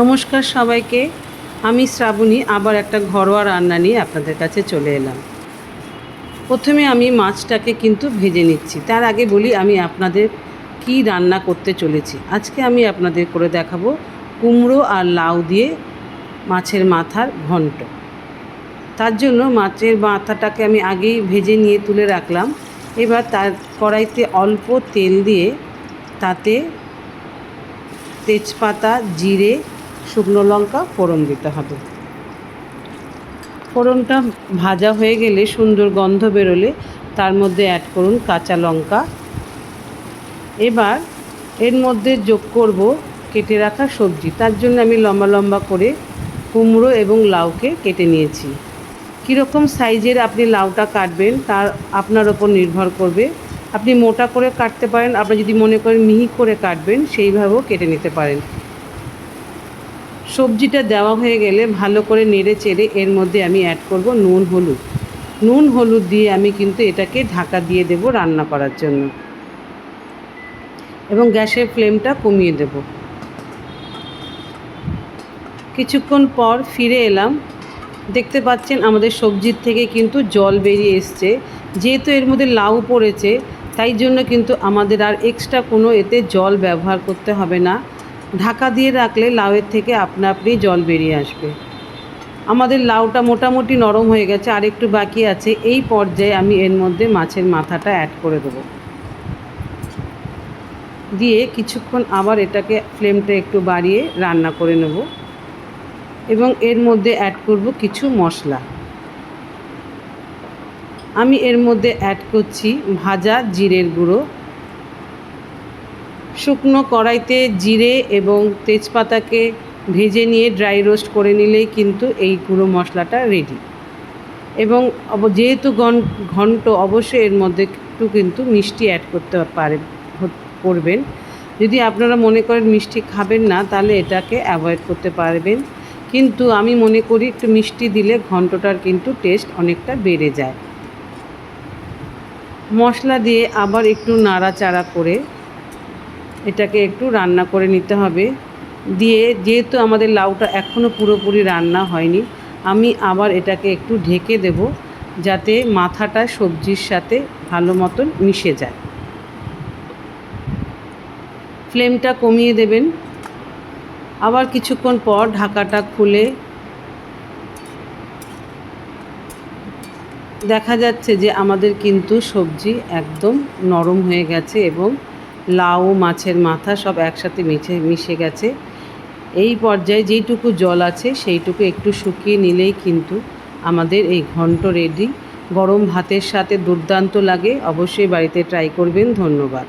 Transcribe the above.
নমস্কার সবাইকে। আমি শ্রাবণী, আবার একটা ঘরোয়া রান্না নিয়ে আপনাদের কাছে চলে এলাম। প্রথমে আমি মাছটাকে কিন্তু ভেজে নিচ্ছি। তার আগে বলি, আমি আপনাদের কি রান্না করতে চলেছি। আজকে আমি আপনাদের করে দেখাবো কুমড়ো আর লাউ দিয়ে মাছের মাথার ঘন্ট। তার জন্য মাছের মাথাটাকে আমি আগেই ভেজে নিয়ে তুলে রাখলাম। এবার তার কড়াইতে অল্প তেল দিয়ে তাতে তেজপাতা, জিরে শুকনো লঙ্কা, ফোড়ন দিতে হবে। ফোড়নটা ভাজা হয়ে গেলে সুন্দর গন্ধ বেরোলে তার মধ্যে অ্যাড করুন কাঁচা লঙ্কা। এবার এর মধ্যে যোগ করব কেটে রাখা সবজি। তার জন্য আমি লম্বা লম্বা করে কুমড়ো এবং লাউকে কেটে নিয়েছি। কীরকম সাইজের আপনি লাউটা কাটবেন তার আপনার ওপর নির্ভর করবে। আপনি মোটা করে কাটতে পারেন, আপনি যদি মনে করেন মিহি করে কাটবেন, সেইভাবেও কেটে নিতে পারেন। সবজিটা দেওয়া হয়ে গেলে ভালো করে নেড়ে চেড়ে এর মধ্যে আমি অ্যাড করব নুন, হলুদ। নুন, হলুদ দিয়ে আমি কিন্তু এটাকে ঢাকা দিয়ে দেব রান্না করার জন্য। এবং গ্যাসের ফ্লেমটা কমিয়ে দেব। কিছুক্ষণ পর ফিরে এলাম। দেখতে পাচ্ছেন আমাদের সবজির থেকে কিন্তু জল বেরিয়ে এসছে। যেহেতু এর মধ্যে লাউ পড়েছে, তাই জন্য কিন্তু আমাদের আর এক্সট্রা কোনো এতে জল ব্যবহার করতে হবে না। ঢাকা দিয়ে রাখলে লাউয়ের থেকে আপনা আপনি জল বেরিয়ে আসবে। আমাদের লাউটা মোটামুটি নরম হয়ে গেছে, আর একটু বাকি আছে। এই পর্যায়ে আমি এর মধ্যে মাছের মাথাটা অ্যাড করে দেবো। দিয়ে কিছুক্ষণ আবার এটাকে ফ্লেমটা একটু বাড়িয়ে রান্না করে নেব। এবং এর মধ্যে অ্যাড করব কিছু মশলা। আমি এর মধ্যে অ্যাড করছি ভাজা জিরের গুঁড়ো। শুকনো কড়াইতে জিরে এবং তেজপাতাকে ভেজে নিয়ে ড্রাই রোস্ট করে নিলেই কিন্তু এই গুঁড়ো মশলাটা রেডি এবং যেহেতু ঘন- ঘন্ট অবশ্যই এর মধ্যে একটু কিন্তু মিষ্টি অ্যাড করতে পারে করবেন। যদি আপনারা মনে করেন মিষ্টি খাবেন না, তাহলে এটাকে অ্যাভয়েড করতে পারবেন। কিন্তু আমি মনে করি একটু মিষ্টি দিলে ঘন্টটার কিন্তু টেস্ট অনেকটা বেড়ে যায়। মশলা দিয়ে আবার একটু নাড়াচাড়া করে এটাকে একটু রান্না করে নিতে হবে। দিয়ে যেহেতু আমাদের লাউটা এখনও পুরোপুরি রান্না হয়নি, আমি আবার এটাকে একটু ঢেকে দেব যাতে মাথাটা সবজির সাথে ভালো মতন মিশে যায়। ফ্লেমটা কমিয়ে দেবেন। আবার কিছুক্ষণ পর ঢাকাটা খুলে দেখা যাচ্ছে যে আমাদের কিন্তু সবজি একদম নরম হয়ে গেছে এবং লাউ, মাছের মাথা সব একসাথে মিশে মিশে গেছে। এই পর্যায়ে যেইটুকু জল আছে সেইটুকু একটু শুকিয়ে নিলেই কিন্তু আমাদের এই ঘন্ট রেডি গরম ভাতের সাথে দুর্দান্ত লাগে। অবশ্যই বাড়িতে ট্রাই করবেন। ধন্যবাদ।